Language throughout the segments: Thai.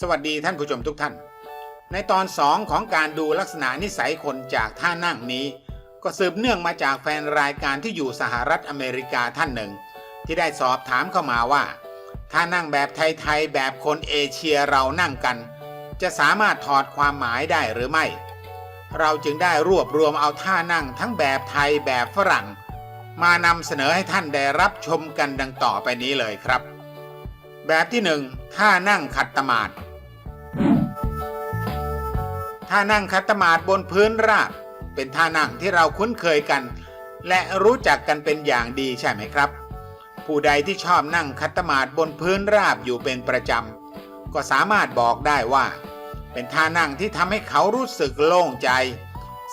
สวัสดีท่านผู้ชมทุกท่าน ในตอนสองของการดูลักษณะนิสัยคนจากท่านั่งนี้ ก็สืบเนื่องมาจากแฟนรายการที่อยู่สหรัฐอเมริกาท่านหนึ่ง ที่ได้สอบถามเข้ามาว่าท่านั่งแบบไทยๆแบบคนเอเชียเรานั่งกัน จะสามารถถอดความหมายได้หรือไม่ เราจึงได้รวบรวมเอาท่านั่งทั้งแบบไทยแบบฝรั่ง มานำเสนอให้ท่านได้รับชมกันดังต่อไปนี้เลยครับ แบบที่หนึ่งท่านั่งขัดตมาด ท่านั่งคัตมาดบนพื้นราบ เป็นท่านั่งที่เราคุ้นเคยกัน และรู้จักกันเป็นอย่างดีใช่ไหมครับ ผู้ใดที่ชอบนั่งคัตมาดบนพื้นราบอยู่เป็นประจำ ก็สามารถบอกได้ว่า เป็นท่านั่งที่ทำให้เขารู้สึกโล่งใจ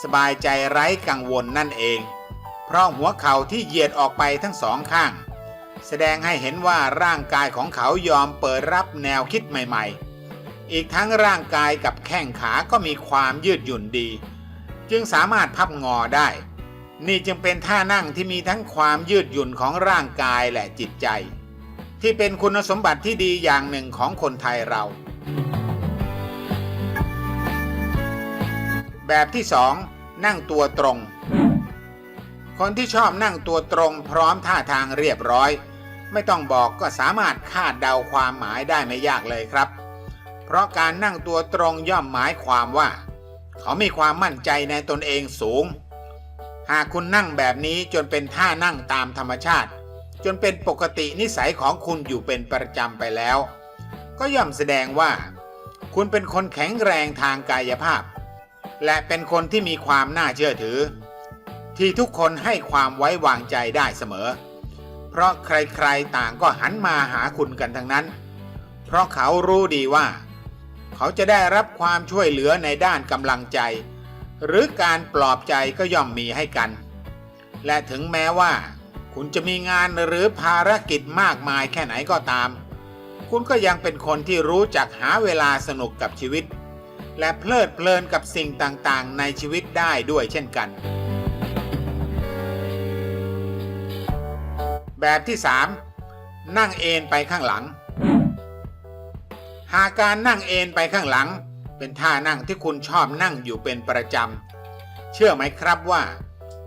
สบายใจไร้กังวลนั่นเอง เพราะหัวเข่าที่เหยียดออกไปทั้งสองข้าง แสดงให้เห็นว่าร่างกายของเขายอมเปิดรับแนวคิดใหม่ ๆ อีกทั้งร่างกายกับแข้งขาก็มีความยืดหยุ่นดี จึงสามารถพับงอได้ นี่จึงเป็นท่านั่งที่มีทั้งความยืดหยุ่นของร่างกายและจิตใจ ที่เป็นคุณสมบัติที่ดีอย่างหนึ่งของคนไทยเรา แบบที่สองนั่งตัวตรง คนที่ชอบนั่งตัวตรงพร้อมท่าทางเรียบร้อย ไม่ต้องบอกก็สามารถคาดเดาความหมายได้ไม่ยากเลยครับ เพราะการนั่งตัวตรงย่อมหมายความว่า เขามีความมั่นใจในตนเองสูง หากคุณนั่งแบบนี้จนเป็นท่านั่งตามธรรมชาติ จนเป็นปกตินิสัยของคุณอยู่เป็นประจำไปแล้ว ก็ย่อมแสดงว่า คุณเป็นคนแข็งแรงทางกายภาพ และเป็นคนที่มีความน่าเชื่อถือ ที่ทุกคนให้ความไว้วางใจได้เสมอ เพราะใครๆต่างก็หันมาหาคุณกันทั้งนั้น เพราะเขารู้ดีว่า เขาจะได้รับความช่วยเหลือในด้านกำลังใจ หรือการปลอบใจก็ย่อมมีให้กัน และถึงแม้ว่า คุณจะมีงานหรือภารกิจมากมายแค่ไหนก็ตาม คุณก็ยังเป็นคนที่รู้จักหาเวลาสนุกกับชีวิต และเพลิดเพลินกับสิ่งต่างๆ ในชีวิตได้ด้วยเช่นกัน แบบที่ 3 นั่งเอนไปข้างหลัง หากการนั่งเอนไปข้างหลัง เป็นท่านั่งที่คุณชอบนั่งอยู่เป็นประจำ เชื่อไหมครับว่า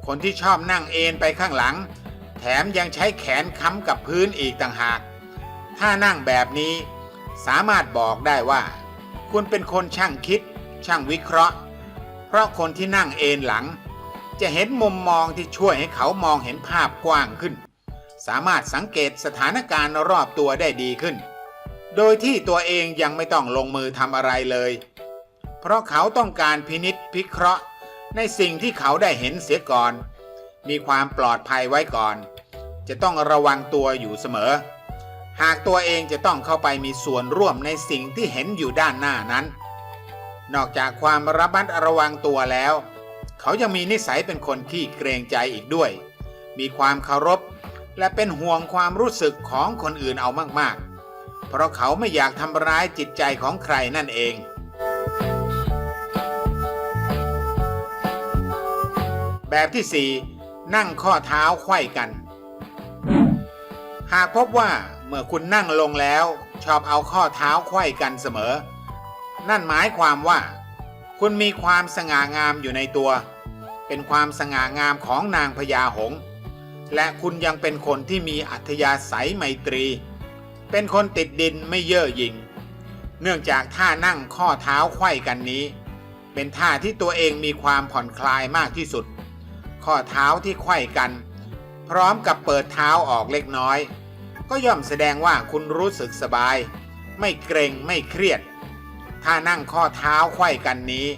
คนที่ชอบนั่งเอนไปข้างหลัง แถมยังใช้แขนค้ำกับพื้นอีกต่างหากถ้านั่งแบบนี้สามารถบอกได้ว่า คุณเป็นคนช่างคิด ช่างวิเคราะห์ เพราะคนที่นั่งเอนหลัง จะเห็นมุมมองที่ช่วยให้เขามองเห็นภาพกว้างขึ้น สามารถสังเกตสถานการณ์รอบตัวได้ดีขึ้น โดยที่ตัวเองยังไม่ต้องลงมือทำอะไรเลย เพราะเขาต้องการพินิษพิเคราะห์ ในสิ่งที่เขาได้เห็นเสียก่อน มีความปลอดภัยไว้ก่อน จะต้องระวังตัวอยู่เสมอ หากตัวเองจะต้องเข้าไปมีส่วนร่วมในสิ่งที่เห็นอยู่ด้านหน้านั้น นอกจากความระมัดระวังตัวแล้ว เขายังมีนิสัยเป็นคนขี้เกรงใจอีกด้วย มีความเคารพ และเป็นห่วงความรู้สึกของคนอื่นเอามากๆ เพราะเขาไม่อยากทำร้ายจิตใจของใครนั่นเอง แบบที่ 4 นั่งข้อเท้าไขว้กัน หากพบว่าเมื่อคุณนั่งลงแล้ว ชอบเอาข้อเท้าไขว้กันเสมอ นั่นหมายความว่า คุณมีความสง่างามอยู่ในตัว เป็นความสง่างามของนางพญาหงส์และคุณยังเป็นคนที่มีอัธยาศัยไมตรี เป็นคนติดดินไม่เย่อหยิ่ง เนื่องจากท่านั่งข้อเท้าไขว้กันนี้ เป็นท่าที่ตัวเองมีความผ่อนคลายมากที่สุด ข้อเท้าที่ไขว้กัน พร้อมกับเปิดเท้าออกเล็กน้อย ก็ย่อมแสดงว่าคุณรู้สึกสบาย ไม่เกรงไม่เครียด ท่านั่งข้อเท้าไขว้กันนี้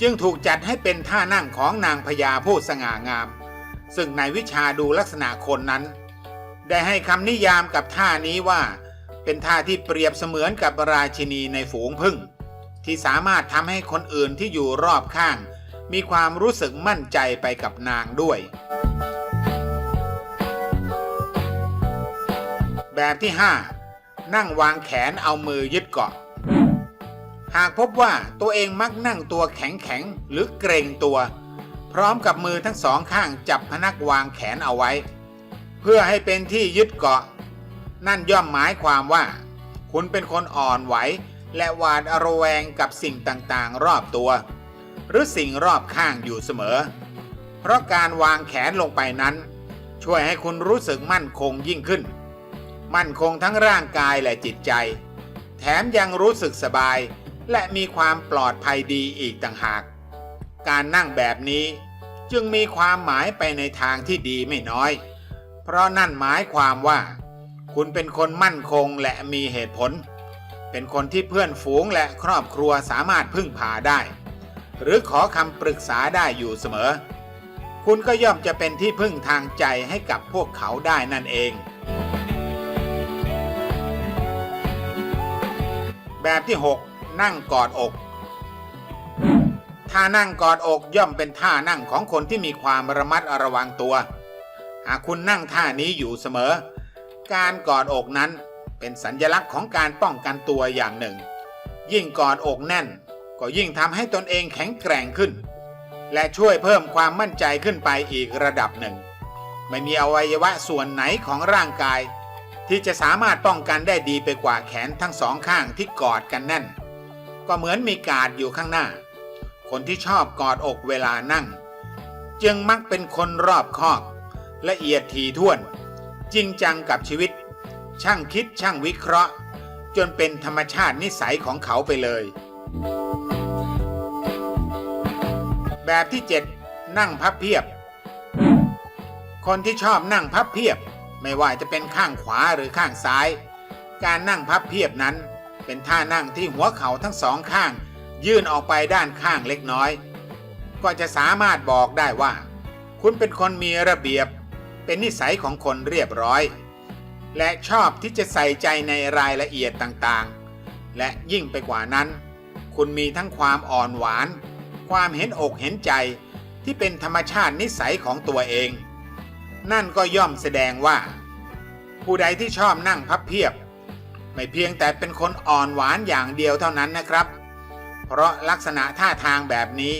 จึงถูกจัดให้เป็นท่านั่งของนางพญาผู้สง่างาม ซึ่งในวิชาดูลักษณะคนนั้น ได้ให้คำนิยามกับท่านี้ว่า เป็นท่าที่เปรียบเสมือนกับราชินีในฝูงผึ้งที่สามารถทำให้คนอื่นที่อยู่รอบข้าง มีความรู้สึกมั่นใจไปกับนางด้วย แบบที่ 5 นั่งวางแขนเอามือยึดเกาะ หากพบว่าตัวเองมักนั่งตัวแข็งแข็งๆหรือเกรงตัว พร้อมกับมือทั้งสองข้างจับพนักวางแขนเอาไว้ เพื่อให้เป็นที่ยึดเกาะ นั่นย่อมหมายความว่า คุณเป็นคนอ่อนไหว และหวาดระแวงกับสิ่งต่างๆ รอบตัว หรือสิ่งรอบข้างอยู่เสมอ เพราะการวางแขนลงไปนั้น ช่วยให้คุณรู้สึกมั่นคงยิ่งขึ้น มั่นคงทั้งร่างกายและจิตใจ แถมยังรู้สึกสบาย และมีความปลอดภัยดีอีกต่างหาก การนั่งแบบนี้จึงมีความหมายไปในทางที่ดีไม่น้อย เพราะนั่นหมายความว่า คุณเป็นคนมั่นคงและมีเหตุผล เป็นคนที่เพื่อนฝูงและครอบครัวสามารถพึ่งพาได้ หรือขอคำปรึกษาได้อยู่เสมอ คุณก็ย่อมจะเป็นที่พึ่งทางใจให้กับพวกเขาได้นั่นเอง แบบที่ 6 นั่งกอดอกท่านั่งกอดอกย่อมเป็นท่านั่งของคนที่มีความระมัดระวังตัว หากคุณนั่งท่านี้อยู่เสมอ การกอดอกนั้นเป็นสัญญลักษณ์ของการป้องกันตัวอย่างหนึ่ง ยิ่งกอดอกแน่น ก็ยิ่งทำให้ตนเองแข็งแกร่งขึ้น และช่วยเพิ่มความมั่นใจขึ้นไปอีกระดับหนึ่ง ไม่มีอวัยวะส่วนไหนของร่างกาย ที่จะสามารถป้องกันได้ดีไปกว่าแขนทั้งสองข้างที่กอดกันแน่น ก็เหมือนมีกาดอยู่ข้างหน้า คนที่ชอบกอดอกเวลานั่ง จึงมักเป็นคนรอบคอบละเอียดถี่ถ้วน จริงจังกับชีวิต ช่างคิดช่างวิเคราะห์ จนเป็นธรรมชาตินิสัยของเขาไปเลย แบบที่ 7 นั่งพับเพียบ คนที่ชอบนั่งพับเพียบ ไม่ว่าจะเป็นข้างขวาหรือข้างซ้าย การนั่งพับเพียบนั้น เป็นท่านั่งที่หัวเข่าทั้งสองข้าง ยื่นออกไปด้านข้างเล็กน้อย ก็จะสามารถบอกได้ว่า คุณเป็นคนมีระเบียบ เป็นนิสัยของคนเรียบร้อย และชอบที่จะใส่ใจในรายละเอียดต่างๆ และยิ่งไปกว่านั้น คุณมีทั้งความอ่อนหวาน ความเห็นอกเห็นใจที่เป็นธรรมชาตินิสัยของตัวเอง นั่นก็ย่อมแสดงว่า ผู้ใดที่ชอบนั่งพับเพียบ ไม่เพียงแต่เป็นคนอ่อนหวานอย่างเดียวเท่านั้นนะครับ เพราะลักษณะท่าทางแบบนี้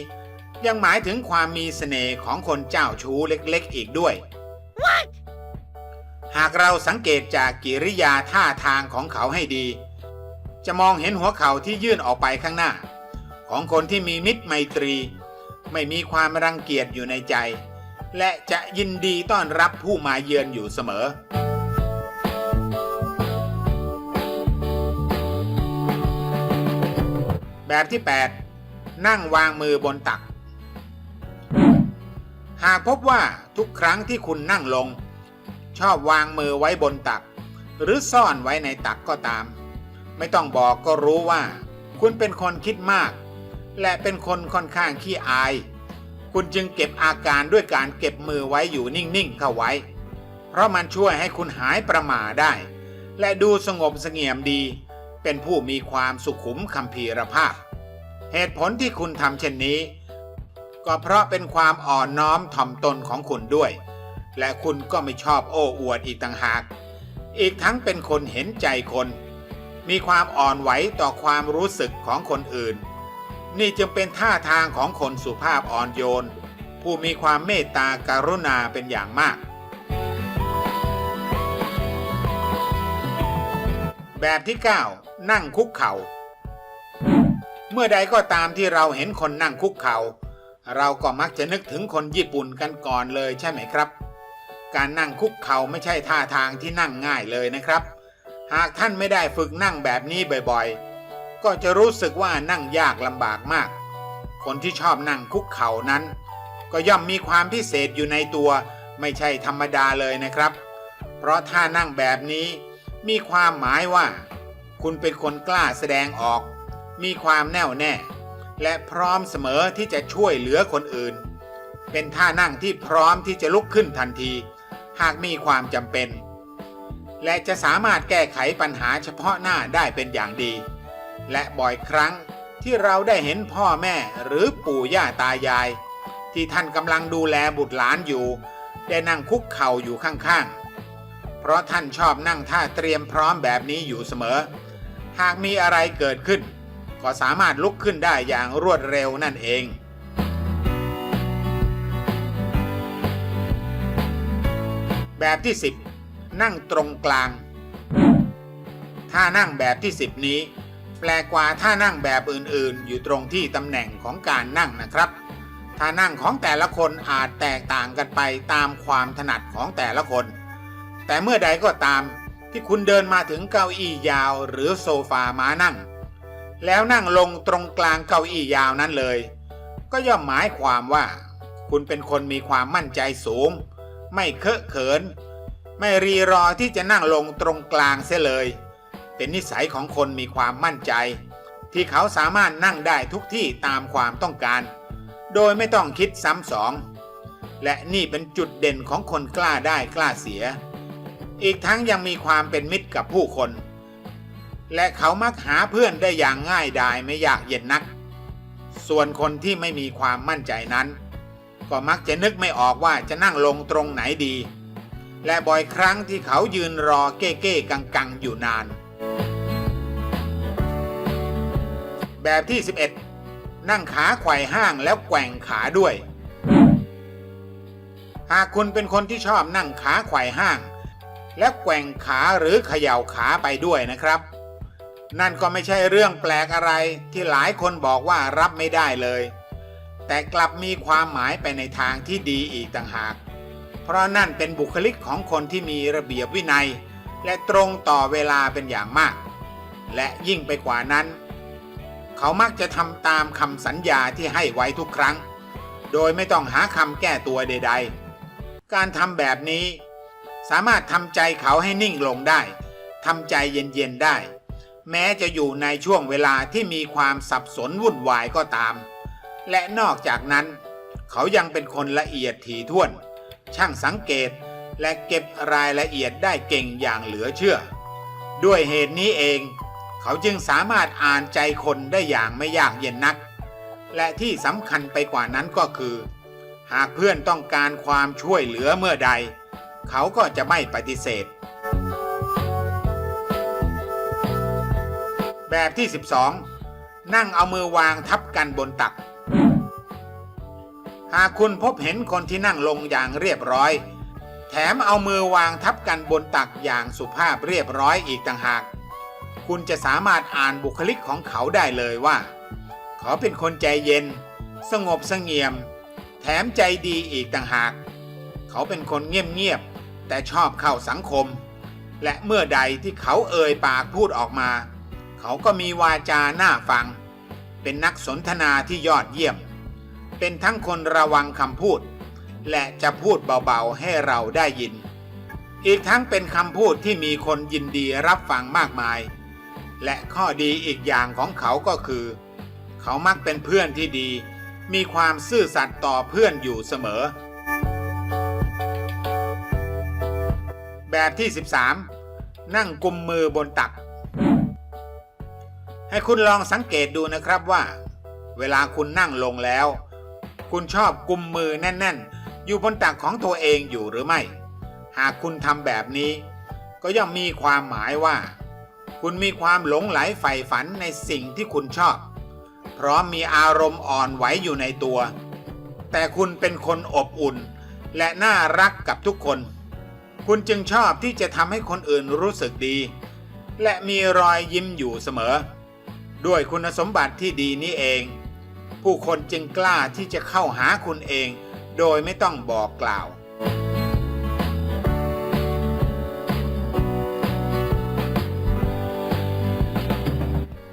ยังหมายถึงความมีเสน่ห์ของคนเจ้าชู้เล็กๆ อีกด้วย หากเราสังเกตจากกิริยาท่าทางของเขาให้ดี จะมองเห็นหัวเข่าที่ยื่นออกไปข้างหน้า ของคนที่มีมิตรไมตรี ไม่มีความรังเกียจอยู่ในใจ และจะยินดีต้อนรับผู้มาเยือนอยู่เสมอแบบที่ 8 นั่งวางมือบนตัก หากพบว่าทุกครั้งที่คุณนั่งลง ชอบวางมือไว้บนตัก หรือซ่อนไว้ในตักก็ตาม ไม่ต้องบอกก็รู้ว่า คุณเป็นคนคิดมาก และเป็นคนค่อนข้างขี้อาย คุณจึงเก็บอาการด้วยการเก็บมือไว้อยู่นิ่งๆเข้าไว้ เพราะมันช่วยให้คุณหายประหม่าได้ และดูสงบเสงี่ยมดี เป็นผู้มีความสุขุมคัมภีรภาพ เหตุผลที่คุณทำเช่นนี้ ก็เพราะเป็นความอ่อนน้อมถ่อมตนของคุณด้วย และคุณก็ไม่ชอบโอ้อวดอีกต่างหาก อีกทั้งเป็นคนเห็นใจคน มีความอ่อนไหวต่อความรู้สึกของคนอื่น นี่จึงเป็นท่าทางของคนสุภาพอ่อนโยน ผู้มีความเมตตาการุณาเป็นอย่างมาก แบบที่ 9 นั่งคุกเข่าเมื่อใดก็ตามที่เราเห็นคนนั่งคุกเขา่า เราก็มักจะนึกถึงคนญี่ปุ่นกันก่อนเลยใช่ไหมครับ การนั่งคุกเข่าไม่ใช่ท่าทางที่นั่งง่ายเลยนะครับ หากท่านไม่ได้ฝึกนั่งแบบนี้บ่อยๆ ก็จะรู้สึกว่านั่งยากลำบากมาก คนที่ชอบนั่งคุกเข่านั้น ก็ย่อมมีความพิเศษอยู่ในตัวไม่ใช่ธรรมดาเลยนะครับ เพราะท่านั่งแบบนี้มีความหมายว่า คุณเป็นคนกล้าแสดงออก มีความแน่วแน่ และพร้อมเสมอที่จะช่วยเหลือคนอื่น เป็นท่านั่งที่พร้อมที่จะลุกขึ้นทันที หากมีความจำเป็น และจะสามารถแก้ไขปัญหาเฉพาะหน้าได้เป็นอย่างดี และบ่อยครั้งที่เราได้เห็นพ่อแม่หรือปู่ย่าตายาย ที่ท่านกำลังดูแลบุตรหลานอยู่ ได้นั่งคุกเข่าอยู่ข้างๆ เพราะท่านชอบนั่งท่าเตรียมพร้อมแบบนี้อยู่เสมอ หากมีอะไรเกิดขึ้น ก็สามารถลุกขึ้นได้อย่างรวดเร็วนั่นเอง แบบที่ 10 นั่งตรงกลางถ้านั่งแบบที่ 10 นี้ แปลกกว่าท่านั่งแบบอื่นๆ อยู่ตรงที่ตำแหน่งของการนั่งนะครับท่านั่งของแต่ละคนอาจแตกต่างกันไปตามความถนัดของแต่ละคน แต่เมื่อใดก็ตามที่คุณเดินมาถึงเก้าอี้ยาวหรือโซฟาม้านั่ง แล้วนั่งลงตรงกลางเก้าอี้ยาวนั้นเลย ก็ย่อมหมายความว่า คุณเป็นคนมีความมั่นใจสูง ไม่เคอะเขิน ไม่รีรอที่จะนั่งลงตรงกลางเสียเลย เป็นนิสัยของคนมีความมั่นใจ ที่เขาสามารถนั่งได้ทุกที่ตามความต้องการ โดยไม่ต้องคิดซ้ำสอง และนี่เป็นจุดเด่นของคนกล้าได้กล้าเสีย อีกทั้งยังมีความเป็นมิตรกับผู้คน และเขามักหาเพื่อนได้อย่างง่ายดายไม่ยากเย็นนัก ส่วนคนที่ไม่มีความมั่นใจนั้น ก็มักจะนึกไม่ออกว่าจะนั่งลงตรงไหนดี และบ่อยครั้งที่เขายืนรอเก้เก้กังกังๆอยู่นาน แบบที่ 11 นั่งขาไขว่ห้างแล้วแกว่งขาด้วย หากคุณเป็นคนที่ชอบนั่งขาไขว่ห้างและแกว่งขาหรือเขย่าขาไปด้วยนะครับ นั่นก็ไม่ใช่เรื่องแปลกอะไรที่หลายคนบอกว่ารับไม่ได้เลย แต่กลับมีความหมายไปในทางที่ดีอีกต่างหาก เพราะนั่นเป็นบุคลิกของคนที่มีระเบียบวินัย และตรงต่อเวลาเป็นอย่างมาก และยิ่งไปกว่านั้น เขามักจะทำตามคำสัญญาที่ให้ไว้ทุกครั้ง โดยไม่ต้องหาคำแก้ตัวใด ๆ การทำแบบนี้ สามารถทำใจเขาให้นิ่งลงได้ทำใจเย็นๆได้ แม้จะอยู่ในช่วงเวลาที่มีความสับสนวุ่นวายก็ตาม และนอกจากนั้น เขายังเป็นคนละเอียดถี่ถ้วน ช่างสังเกตและเก็บรายละเอียดได้เก่งอย่างเหลือเชื่อ ด้วยเหตุนี้เอง เขาจึงสามารถอ่านใจคนได้อย่างไม่ยากเย็นนัก และที่สำคัญไปกว่านั้นก็คือ หากเพื่อนต้องการความช่วยเหลือเมื่อใด เขาก็จะไม่ปฏิเสธ แบบที่ 12 นั่งเอามือวางทับกันบนตัก หากคุณพบเห็นคนที่นั่งลงอย่างเรียบร้อย แถมเอามือวางทับกันบนตักอย่างสุภาพเรียบร้อยอีกต่างหาก คุณจะสามารถอ่านบุคลิกของเขาได้เลยว่า เขาเป็นคนใจเย็น สงบสงี่ยม แถมใจดีอีกต่างหาก เขาเป็นคนเงียบๆแต่ชอบเข้าสังคม และเมื่อใดที่เขาเอ่ยปากพูดออกมา เขาก็มีวาจาน่าฟัง เป็นนักสนทนาที่ยอดเยี่ยม เป็นทั้งคนระวังคำพูด และจะพูดเบาๆให้เราได้ยิน อีกทั้งเป็นคำพูดที่มีคนยินดีรับฟังมากมาย และข้อดีอีกอย่างของเขาก็คือ เขามักเป็นเพื่อนที่ดี มีความซื่อสัตย์ต่อเพื่อนอยู่เสมอ แบบที่ 13 นั่งกุมมือบนตัก ให้คุณลองสังเกตดูนะครับว่า เวลาคุณนั่งลงแล้ว คุณชอบกุมมือแน่น ๆ อยู่บนตักของตัวเองอยู่หรือไม่ หากคุณทำแบบนี้ ก็ย่อมมีความหมายว่า คุณมีความหลงไหลใฝ่ฝันในสิ่งที่คุณชอบ พร้อมมีอารมณ์อ่อนไหวอยู่ในตัว แต่คุณเป็นคนอบอุ่น และน่ารักกับทุกคน คุณจึงชอบที่จะทำให้คนอื่นรู้สึกดี และมีรอยยิ้มอยู่เสมอ ด้วยคุณสมบัติที่ดีนี้เอง ผู้คนจึงกล้าที่จะเข้าหาคุณเอง โดยไม่ต้องบอกกล่าว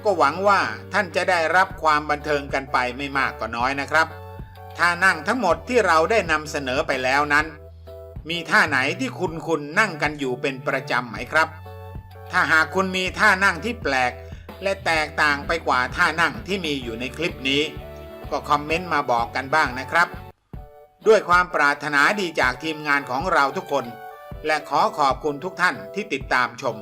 ก็หวังว่าท่านจะได้รับความบันเทิงกันไปไม่มากก็น้อยนะครับท่านั่งทั้งหมดที่เราได้นำเสนอไปแล้วนั้น มีท่าไหนที่คุณคุณนั่งกันอยู่เป็นประจำไหมครับ ถ้าหากคุณมีท่านั่งที่แปลก และแตกต่างไปกว่าท่านั่งที่มีอยู่ในคลิปนี้ ก็คอมเมนต์มาบอกกันบ้างนะครับ ด้วยความปรารถนาดีจากทีมงานของเราทุกคน และขอขอบคุณทุกท่านที่ติดตามชม